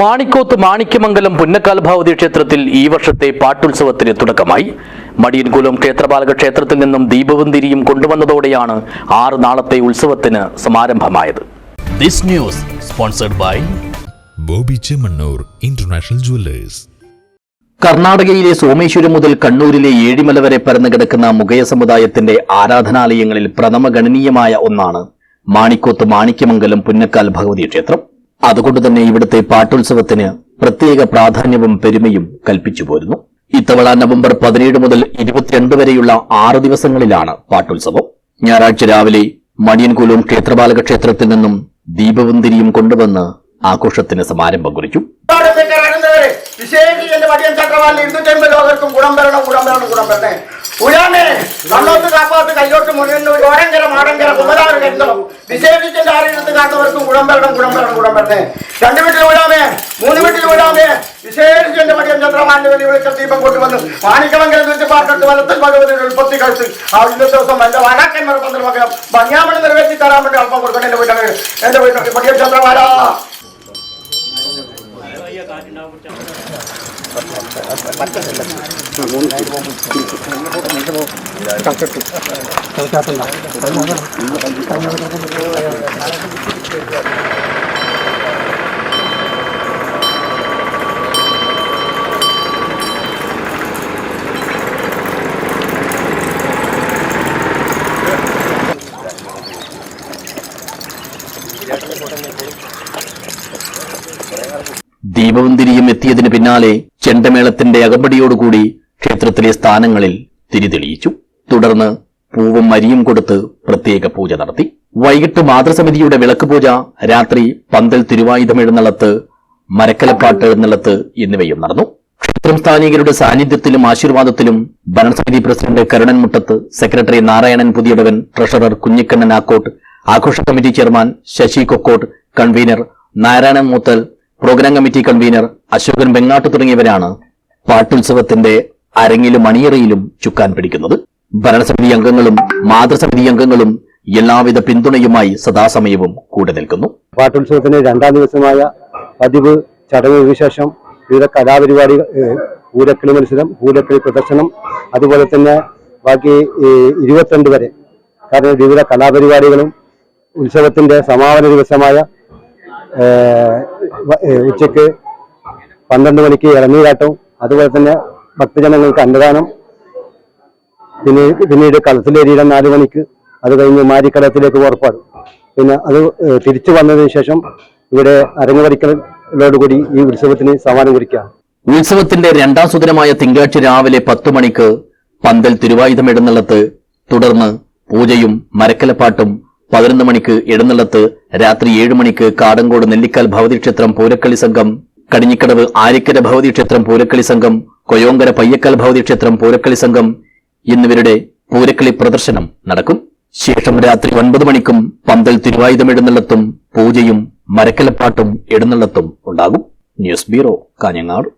മാണിക്കോത്ത് മാണിക്യമംഗലം പുന്നക്കാൽ ഭാവതി ക്ഷേത്രത്തിൽ ഈ വർഷത്തെ പാട്ടുത്സവത്തിന് തുടക്കമായി. മടിയൻകുലം ക്ഷേത്രപാലക ക്ഷേത്രത്തിൽ നിന്നും ദീപവും തിരിയും കൊണ്ടുവന്നതോടെയാണ് ആറ് നാളത്തെ ഉത്സവത്തിന് സമാരംഭമായത്. This news sponsored by Bobby Chemmanur international jewellers. കർണാടകയിലെ സോമേശ്വരം മുതൽ കണ്ണൂരിലെ ഏഴിമല വരെ പരന്നു കിടക്കുന്ന മുഗയ സമുദായത്തിന്റെ ആരാധനാലയങ്ങളിൽ പ്രഥമ ഗണനീയമായ ഒന്നാണ് മാണിക്കോത്ത് മാണിക്യമംഗലം പുന്നക്കാൽ ഭഗവതി ക്ഷേത്രം. അതുകൊണ്ട് തന്നെ ഇവിടുത്തെ പാട്ടുത്സവത്തിന് പ്രത്യേക പ്രാധാന്യവും പെരുമയും കൽപ്പിച്ചു പോരുന്നു. ഇത്തവണ നവംബർ പതിനേഴ് മുതൽ ഇരുപത്തിരണ്ട് വരെയുള്ള ആറ് ദിവസങ്ങളിലാണ് പാട്ടുത്സവം. ഞായറാഴ്ച രാവിലെ മണിയൻകുലവും ക്ഷേത്രപാലക ക്ഷേത്രത്തിൽ നിന്നും ദീപവന്തിരിയും കൊണ്ടുവന്ന് ആഘോഷത്തിന് സമാരംഭം കുറിച്ചു. ഉയാമേ കണ്ണോത്ത് കാപ്പാത്ത് കയ്യോട്ട് മുന്നിൽ ഓരങ്കര മാടങ്കര കുമരാറ് കരുതണം വിശേഷിച്ച് എന്റെ ആരെടുത്ത് കാണുന്നവർക്കും ഗുണം വരണം ഗുണം വരണം ഗുണം വരണേ. രണ്ട് വീട്ടിൽ വിടാമേ മൂന്ന് വീട്ടിൽ വിടാമേ. വിശേഷിച്ച് എന്റെ മടിയൻ ചന്ദ്രമാന്റെ വലിയ വിളിച്ച ദീപം കൊണ്ടുവന്ന് മാണിക്കമംഗലം പാട്ടെടുത്ത് വലത്തിൽ ഭഗവതി ഉൽപ്പത്തി കഴിച്ച് ആ ഇന്ന ദിവസം എന്റെ വടക്കന്മാർ പന്ത്രണ്ട് മകനം ഭംഗിയാമണി നിറവേറ്റി തരാൻ വേണ്ടി അല്പം കൊടുക്കണം. എന്റെ വീട്ടിൽ എന്റെ വീട്ടിൽ മടിയൻ ചന്ദ്രമാരാ ദീപവും തിരിയും എത്തിയതിന് പിന്നാലെ ചെണ്ടമേളത്തിന്റെ അകമ്പടിയോടുകൂടി ക്ഷേത്രത്തിലെ സ്ഥാനങ്ങളിൽ തിരിതെളിയിച്ചു തുടർന്ന് പൂവും മരിയും കൊടുത്ത് പ്രത്യേക പൂജ നടത്തി. വൈകിട്ട് മാതൃസമിതിയുടെ വിളക്ക് പൂജ രാത്രി പന്തൽ തിരുവായുധം എഴുന്നള്ളത്ത് മരക്കലപ്പാട്ട് എഴുന്നള്ളത്ത് എന്നിവയും നടന്നു. ക്ഷേത്രം സ്ഥാനികരുടെ സാന്നിധ്യത്തിലും ആശീർവാദത്തിലും ഭരണസമിതി president Karunan Muttath secretary Narayanan Puthiyadavan treasurer Kunhikkannan Akkott ആഘോഷ committee chairman Sasi Kokkott convener Narayanan Moothal programme committee convener Ashokan Bengatt തുടങ്ങിയവരാണ് പാട്ടുത്സവത്തിന്റെ അരങ്ങിലും അണിയറയിലും ചുക്കാൻ പിടിക്കുന്നത്. ഭരണസമിതി അംഗങ്ങളും മാതൃസമിതി അംഗങ്ങളും എല്ലാവിധ പിന്തുണയുമായി സദാസമയവും കൂടെ നിൽക്കുന്നു. പാട്ടുത്സവത്തിന്റെ രണ്ടാം ദിവസമായ പതിവ് ചടങ്ങുകൾക്ക് ശേഷം വിവിധ കലാപരിപാടികൾ പൂരക്കളി മത്സരം പൂരക്കളി പ്രദർശനം അതുപോലെ തന്നെ ബാക്കി ഇരുപത്തിരണ്ട് വരെ. കാരണം വിവിധ കലാപരിപാടികളും ഉത്സവത്തിന്റെ സമാപന ദിവസമായ ഉച്ചയ്ക്ക് പന്ത്രണ്ട് മണിക്ക് ഇളനീരാട്ടവും അതുപോലെ തന്നെ ഭക്തജനങ്ങൾക്ക് അന്നദാനം. പിന്നെ പിന്നീട് കളത്തിലേരിയിടം നാല് മണിക്ക് അത് കഴിഞ്ഞ് മാരിക്കടത്തിലേക്ക് പുറപ്പാടും. പിന്നെ അത് തിരിച്ചു വന്നതിന് ശേഷം ഇവിടെ അരങ്ങുപരിക്കലോടുകൂടി ഈ ഉത്സവത്തിന് സമാനം കുറിക്കുക ഉത്സവത്തിന്റെ രണ്ടാം സുദിനമായ തിങ്കളാഴ്ച രാവിലെ പത്തു മണിക്ക് പന്തൽ തിരുവായുധം എഴുന്നള്ളത്ത് തുടർന്ന് പൂജയും മരക്കലപ്പാട്ടും പതിനൊന്ന് മണിക്ക് എഴുന്നള്ളത്ത് രാത്രി ഏഴ് മണിക്ക് കാടങ്കോട് നെല്ലിക്കാൽ ഭവതിക്ഷേത്രം പൂരക്കളി സംഘം കടിഞ്ഞിക്കടവ് ആരിക്കര ഭവതിക്ഷേത്രം പൂരക്കളി സംഘം കൊയോങ്കര പയ്യക്കൽ ഭവതിക്ഷേത്രം പൂരക്കളി സംഘം എന്നിവരുടെ പൂരക്കളി പ്രദർശനം നടക്കും. ശേഷം രാത്രി ഒൻപത് മണിക്കും പന്തൽ തിരുവായുധം എഴുന്നള്ളത്തും പൂജയും മരക്കലപ്പാട്ടും എഴുന്നള്ളത്തും ഉണ്ടാകും. News bureau Kanhangad.